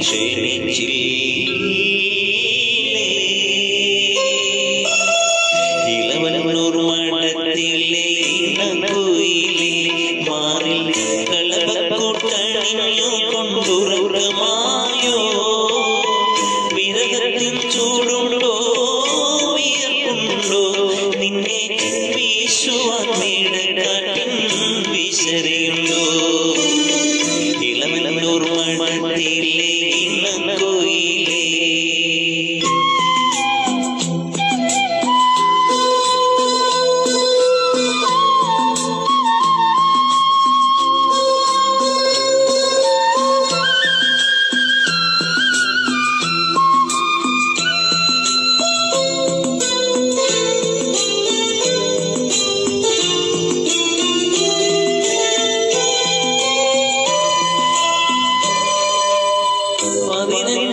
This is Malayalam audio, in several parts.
ക്ഷണിച്ചില്ലേ ഇളവനൂർ മഠത്തിലെ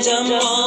Jamal.